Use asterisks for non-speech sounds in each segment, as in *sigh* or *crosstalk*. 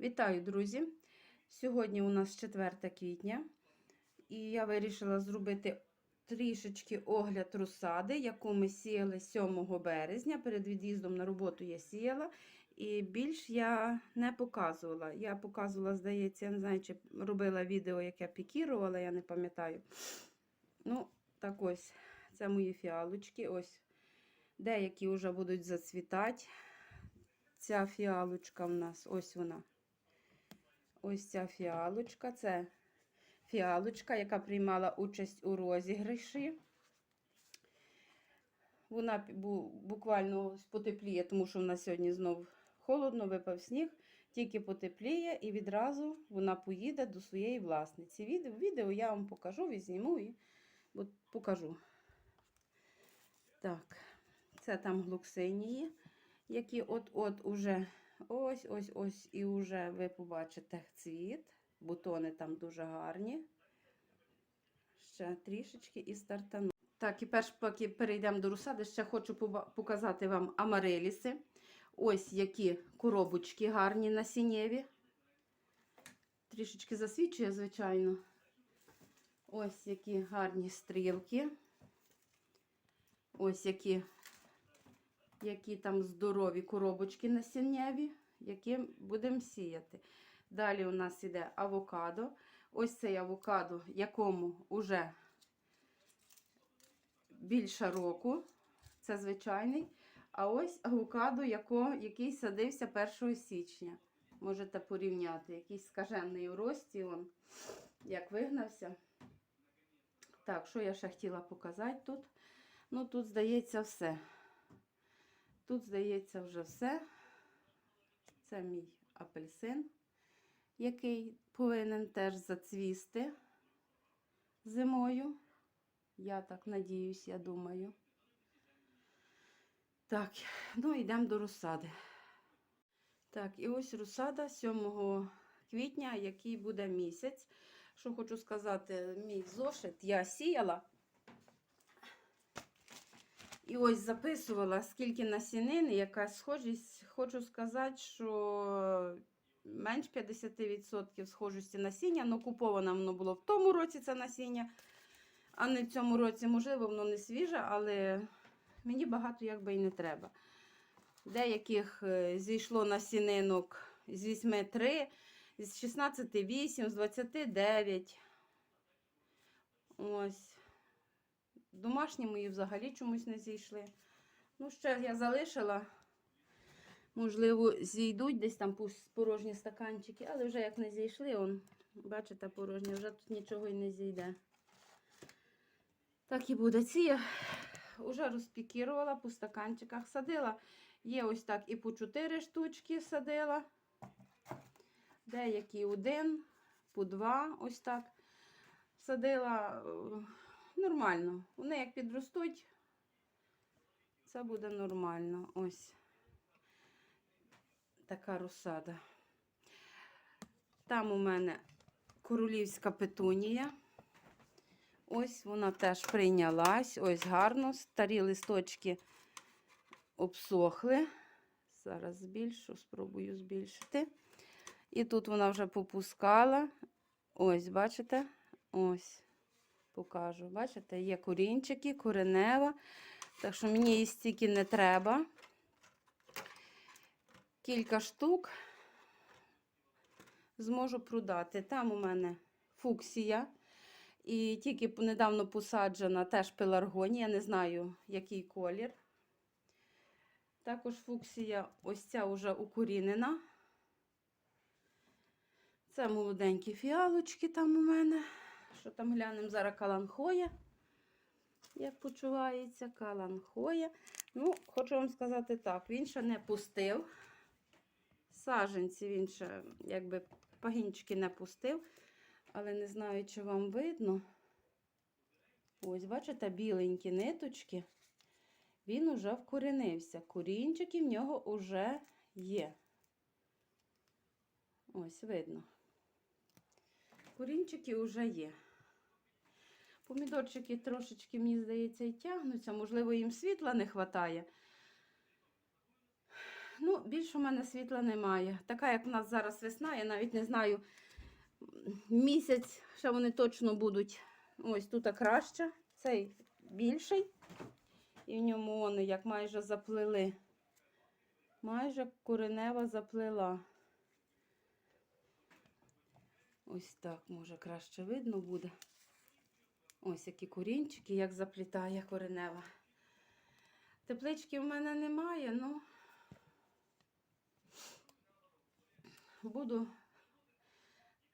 Вітаю, друзі! Сьогодні у нас 4 квітня, і я вирішила зробити трішечки огляд розсади, яку ми сіяли 7 березня. Перед від'їздом на роботу я сіяла, і більш я не показувала. Я показувала, здається, я не знаю, чи робила відео, яке пікірувала, я не пам'ятаю. Ну, так ось, це мої фіалочки. Ось деякі вже будуть зацвітати. Ця фіалочка в нас, ось вона. Ось ця фіалочка. Це фіалочка, яка приймала участь у розіграші. Вона буквально потепліє, тому що в нас сьогодні знов холодно, випав сніг. Тільки потепліє і відразу вона поїде до своєї власниці. Відео, відео я вам покажу, візніму і покажу. Так, це там глуксинії, які от-от уже ось ось ось і вже ви побачите цвіт. Бутони там дуже гарні. Ще трішечки і стартану. Так, і перш поки перейдемо до розсади, ще хочу показати вам амареліси. Ось які коробочки гарні насіннєві. Трішечки засвічує, звичайно. Ось які гарні стрілки. Ось які, які там здорові коробочки насіннєві, які будемо сіяти. Далі у нас іде авокадо. Ось цей авокадо, якому вже більше року. Це звичайний. А ось авокадо, який садився 1 січня. Можете порівняти. Якийсь скажений у рості, он, як вигнався. Так, що я ще хотіла показати тут? Ну, тут, здається, все. Тут, здається, вже все. Це мій апельсин, який повинен теж зацвісти зимою. Я так надіюсь, я думаю. Так, ну йдемо до розсади. Так, і ось розсада 7 квітня, який буде місяць. Що хочу сказати, мій зошит я сіяла. І ось записувала, скільки насінин, яка схожість. Хочу сказати, що менш 50% схожості насіння, але куповано воно було в тому році це насіння, а не в цьому році, можливо, воно не свіже, але мені багато якби і не треба. Деяких е, зійшло насінинок з 8 3, з 16 8, з 29. Ось. Домашні мої взагалі чомусь не зійшли. Ну, ще я залишила. Можливо, зійдуть десь там порожні стаканчики, але вже як не зійшли, он, бачите, порожні, вже тут нічого і не зійде. Так і буде. Ці я вже розпікірувала по стаканчиках, садила. Є ось так і по 4 штучки садила. Деякі один, по два, ось так. Садила нормально. Вони як підростуть, це буде нормально. Ось така розсада. Там у мене королівська петунія. Ось вона теж прийнялась. Ось гарно. Старі листочки обсохли. Зараз збільшу, спробую збільшити. І тут вона вже попускала. Ось, бачите? Ось, покажу. Бачите, є корінчики, коренева. Так що мені її стільки не треба. Кілька штук зможу продати. Там у мене фуксія. І тільки недавно посаджена теж пеларгонія, не знаю, який колір. Також фуксія, ось ця вже укорінена. Це молоденькі фіалочки там у мене. Що там глянемо зараз каланхоя. Як почувається, каланхоя. Ну, хочу вам сказати так, він ще не пустив. Саженці він ще, якби пагінчики не пустив. Але не знаю, чи вам видно. Ось, бачите, біленькі ниточки. Він уже вкоренився. Корінчики в нього вже є. Ось, видно. Корінчики вже є. Помідорчики трошечки, мені здається, і тягнуться. Можливо, їм світла не вистачає. Ну, більше у мене світла немає. Така, як в нас зараз весна, я навіть не знаю, місяць ще вони точно будуть. Ось тут краще, цей більший. І в ньому вони як майже заплели. Майже коренева заплела. Ось так, може, краще видно буде. Ось які корінчики, як заплітає коренева. Теплички в мене немає, ну буду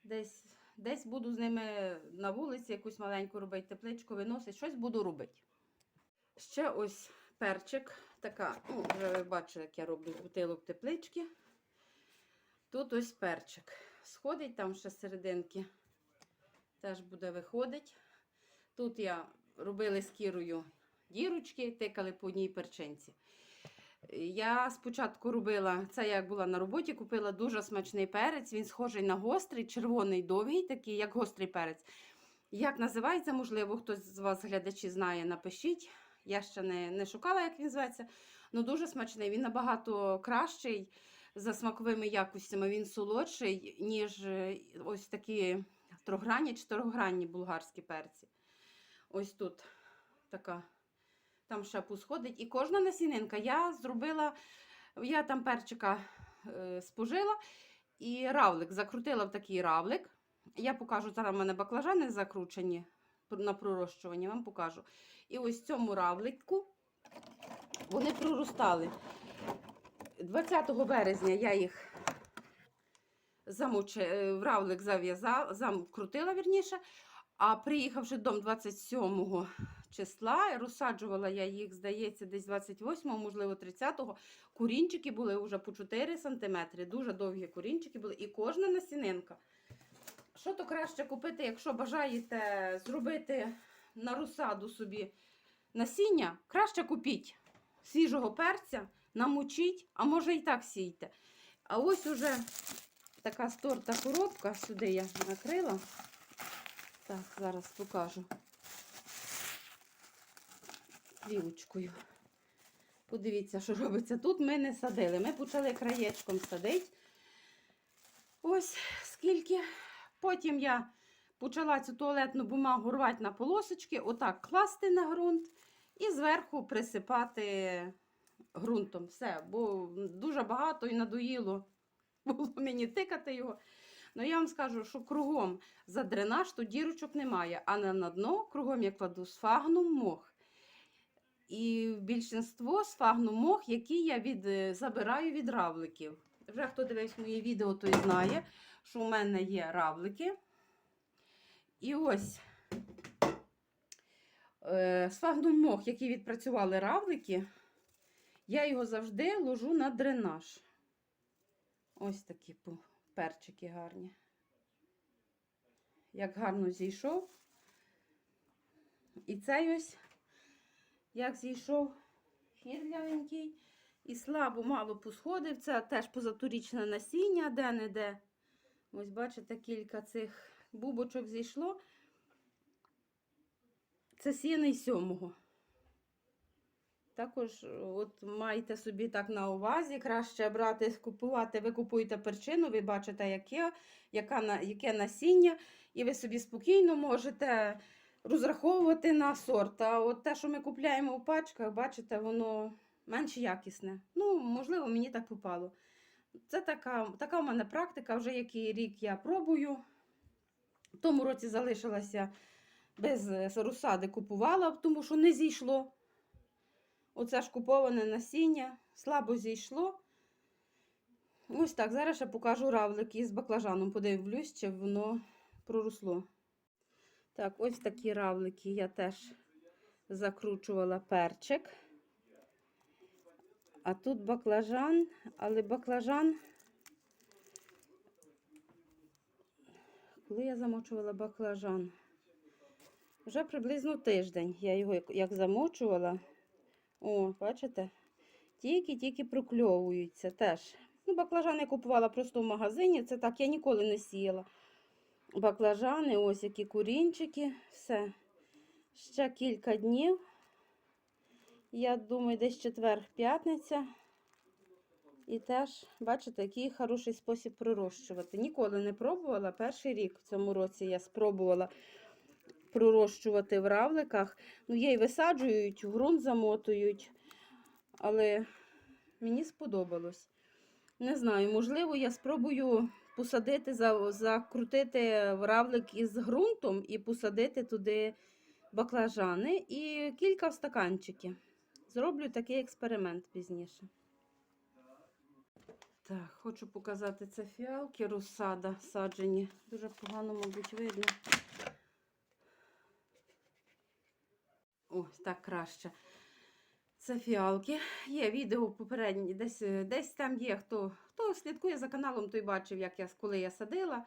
десь, десь буду з ними на вулиці якусь маленьку робити, тепличку виносити, щось буду робити. Ще ось перчик, така, ну, вже ви бачили, як я роблю з бутилок теплички. Тут ось перчик. Сходить там ще серединки, теж буде виходить. Тут я робила з кірою дірочки, тикали по одній перчинці. Я спочатку робила, це як була на роботі, купила дуже смачний перець. Він схожий на гострий, червоний, довгий, такий, як гострий перець. Як називається, можливо, хтось з вас, глядачі, знає, напишіть. Я ще не, не шукала, як він зветься. Ну дуже смачний. Він набагато кращий за смаковими якостями. Він солодший, ніж е, ось такі трогранні, чотирогранні булгарські перці. Ось тут така там ще сходить. І кожна насінинка я зробила, я там перчика е, спожила і равлик, закрутила в такий равлик. Я покажу, зараз в мене баклажани закручені на пророщування, вам покажу. І ось цьому равлику вони проростали. 20 березня я їх замочи, е, в равлик зав'язала, закрутила вірніше, а приїхавши дом 27 числа, розсаджувала я їх, здається, десь 28-го, можливо, 30-го. Курінчики були вже по 4 см, дуже довгі курінчики були, і кожна насінинка. Що то краще купити, якщо бажаєте зробити на розсаду собі насіння, краще купіть свіжого перця, намочіть, а може і так сійте. А ось уже така сторта коробка, сюди я накрила. Так, зараз покажу плівочкою. Подивіться, що робиться. Тут ми не садили. Ми почали краєчком садити. Ось скільки. Потім я почала цю туалетну бумагу рвати на полосочки, отак класти на ґрунт і зверху присипати ґрунтом. Все, бо дуже багато і надоїло *laughs* було мені тикати його. Ну, я вам скажу, що кругом за дренаж тут дірочок немає, а на дно кругом я кладу сфагнум мох. І більшинство сфагнум мох, які я від, е, забираю від равликів. Вже хто дивився моє відео, той знає, що у мене є равлики. І ось е, сфагнум мох, який відпрацювали равлики, я його завжди ложу на дренаж. Ось такі перчики гарні. Як гарно зійшов. І цей ось, як зійшов хірлявенький. І слабо мало посходив. Це теж позаторічне насіння, де-не-де. Ось, бачите, кілька цих бубочок зійшло. Це сіяний сьомого. Також от майте собі так на увазі, краще брати, купувати, ви купуєте перчину, ви бачите, яке, яка, яке насіння, і ви собі спокійно можете розраховувати на сорт. А от те, що ми купляємо в пачках, бачите, воно менш якісне. Ну, можливо, мені так попало. Це така, така в мене практика, вже який рік я пробую. В тому році залишилася без е, розсади, купувала, тому що не зійшло. Оце ж куповане насіння, слабо зійшло. Ось так. Зараз я покажу равлики з баклажаном. Подивлюсь, чи воно проросло. Так, ось такі равлики я теж закручувала перчик. А тут баклажан, але баклажан. Коли я замочувала баклажан? Вже приблизно тиждень я його як замочувала. О, бачите? Тільки-тільки прокльовуються теж. Ну, баклажани я купувала просто в магазині. Це так, я ніколи не сіяла. Баклажани, ось які курінчики, все. Ще кілька днів. Я думаю, десь четвер-п'ятниця. І теж, бачите, який хороший спосіб пророщувати. Ніколи не пробувала. Перший рік в цьому році я спробувала пророщувати в равликах. Ну, є і висаджують, в ґрунт замотують. Але мені сподобалось. Не знаю, можливо, я спробую посадити, закрутити равлик із ґрунтом і посадити туди баклажани і кілька в стаканчики. Зроблю такий експеримент пізніше. Так, хочу показати це фіалки розсада саджені. Дуже погано, мабуть, видно. Ось так краще. Це фіалки. Є відео попередні, десь, десь там є. Хто, хто слідкує за каналом, той бачив, як я, коли я садила.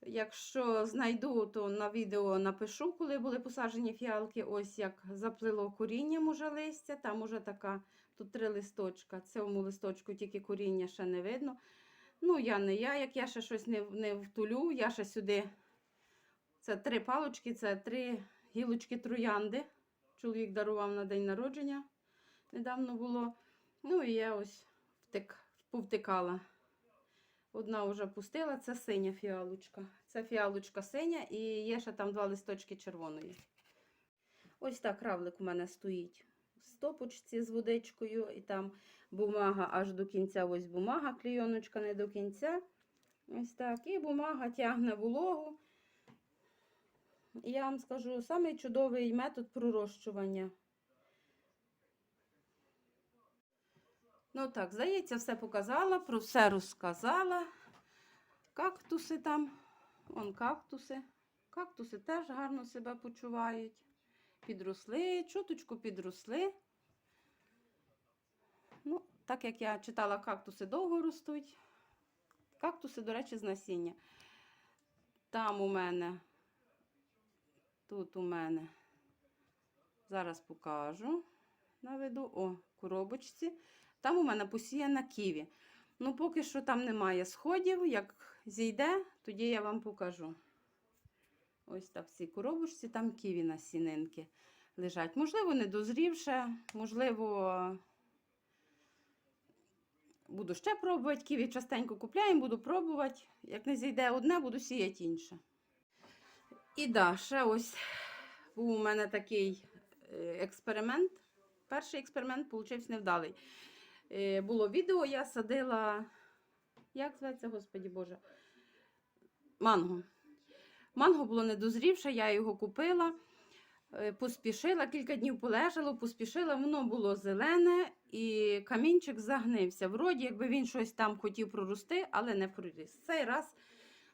Якщо знайду, то на відео напишу, коли були посаджені фіалки. Ось як заплило корінням уже листя. Там уже така, тут три листочка. Цьому листочку тільки коріння ще не видно. Ну, я не я, як я ще щось не, не втулю, я ще сюди. Це три палочки, це три гілочки троянди. Чоловік дарував на день народження. Недавно було. Ну і я ось втик, повтикала. Одна вже пустила, це синя фіалочка. Це фіалочка синя і є ще там два листочки червоної. Ось так равлик у мене стоїть в стопочці з водичкою, і там бумага аж до кінця. Ось бумага, клійоночка не до кінця. Ось так. І бумага тягне вологу. Я вам скажу, самий чудовий метод пророщування. Ну так, здається, все показала, про все розказала. Кактуси там, вон кактуси. Кактуси теж гарно себе почувають. Підросли, чуточку підросли. Ну, так як я читала, кактуси довго ростуть. Кактуси, до речі, з насіння. Там у мене, тут у мене, зараз покажу, наведу, о, коробочці. Там у мене посіяна ківі. Ну, поки що там немає сходів. Як зійде, тоді я вам покажу. Ось так в цій коробочці, там ківі насінинки лежать. Можливо, не дозрівше, можливо, буду ще пробувати. Ківі частенько купляємо, буду пробувати. Як не зійде одне, буду сіяти інше. І да, ще ось був у мене такий е, експеримент. Перший експеримент вийшов невдалий. Е, Було відео, я садила. Як зветься, Господі Боже? Манго. Манго було недозрівше, я його купила, е, поспішила, кілька днів полежало, поспішила, воно було зелене і камінчик загнився. Вроді, якби він щось там хотів прорости, але не проріс. Цей раз,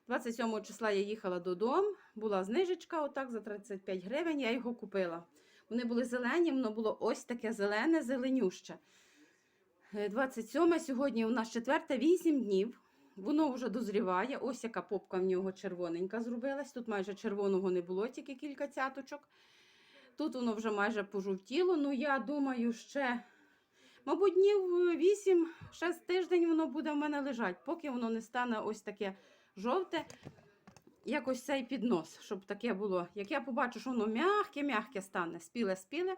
27 числа, я їхала додому, була знижечка, отак за 35 гривень, я його купила. Вони були зелені, воно було ось таке зелене, зеленюще. Е, 27 сьогодні у нас четверте, 8 днів. Воно вже дозріває. Ось яка попка в нього червоненька зробилась. Тут майже червоного не було, тільки кілька цяточок. Тут воно вже майже пожовтіло. Ну, я думаю, ще, мабуть, днів 8, ще з тиждень воно буде в мене лежати, поки воно не стане ось таке жовте, як ось цей піднос, щоб таке було. Як я побачу, що воно м'яке-м'яке стане, спіле-спіле,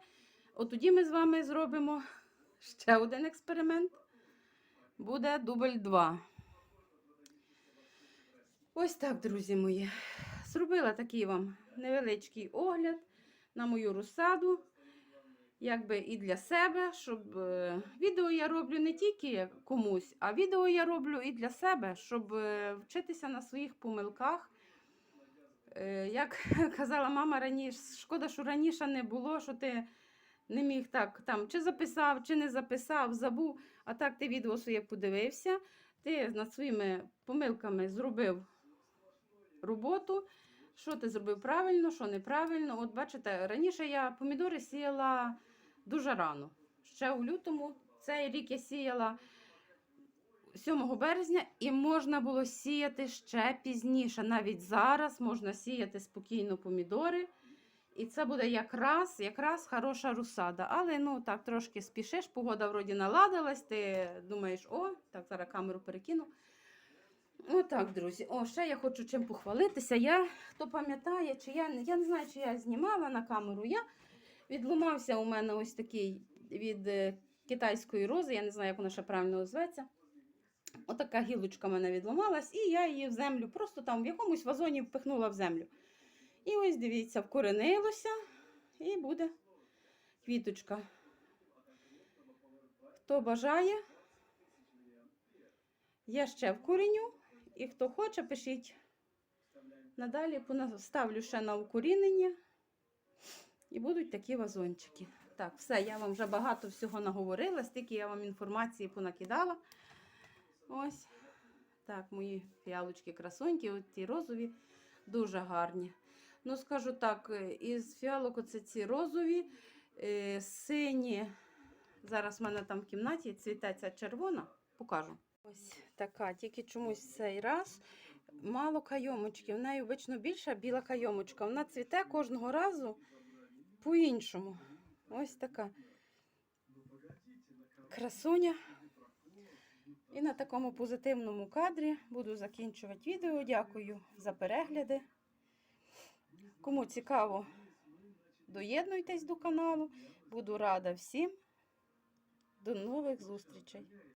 от тоді ми з вами зробимо ще один експеримент. Буде дубль 2. Ось так, друзі мої. Зробила такий вам невеличкий огляд на мою розсаду. Якби і для себе, щоб е, відео я роблю не тільки комусь, а відео я роблю і для себе, щоб е, вчитися на своїх помилках. Е, як *laughs* казала мама раніше, шкода, що раніше не було, що ти не міг так там чи записав, чи не записав, забув. А так ти відео своє подивився, ти над своїми помилками зробив роботу. Що ти зробив правильно, що неправильно. От бачите, раніше я помідори сіяла дуже рано. Ще у лютому цей рік я сіяла 7 березня і можна було сіяти ще пізніше. Навіть зараз можна сіяти спокійно помідори. І це буде якраз, якраз хороша розсада. Але ну так трошки спішиш, погода вроді наладилась, ти думаєш, о, так, зараз камеру перекину. Отак, друзі. О, ще я хочу чим похвалитися. Я, хто пам'ятає, чи я, я не знаю, чи я знімала на камеру. Я відломався у мене ось такий від е, китайської рози, я не знаю, як вона ще правильно називається. Отака гілочка в мене відламалась, і я її в землю, просто там в якомусь вазоні впихнула в землю. І ось дивіться, вкоренилося, і буде квіточка. Хто бажає, я ще вкоріню, і хто хоче, пишіть. Надалі ставлю ще на укорінення. І будуть такі вазончики. Так, все, я вам вже багато всього наговорила, стільки я вам інформації понакидала. Ось. Так, мої фіалочки красонькі, от ті розові, дуже гарні. Ну, скажу так, е, із фіалок оце ці розові, е, сині. Зараз в мене там в кімнаті цвіте ця червона, покажу. Ось така, тільки чомусь цей раз мало кайомочки. В неї обично більша біла кайомочка. Вона цвіте кожного разу по-іншому. Ось така красуня. І на такому позитивному кадрі буду закінчувати відео. Дякую за перегляди. Кому цікаво, доєднуйтесь до каналу. Буду рада всім. До нових зустрічей!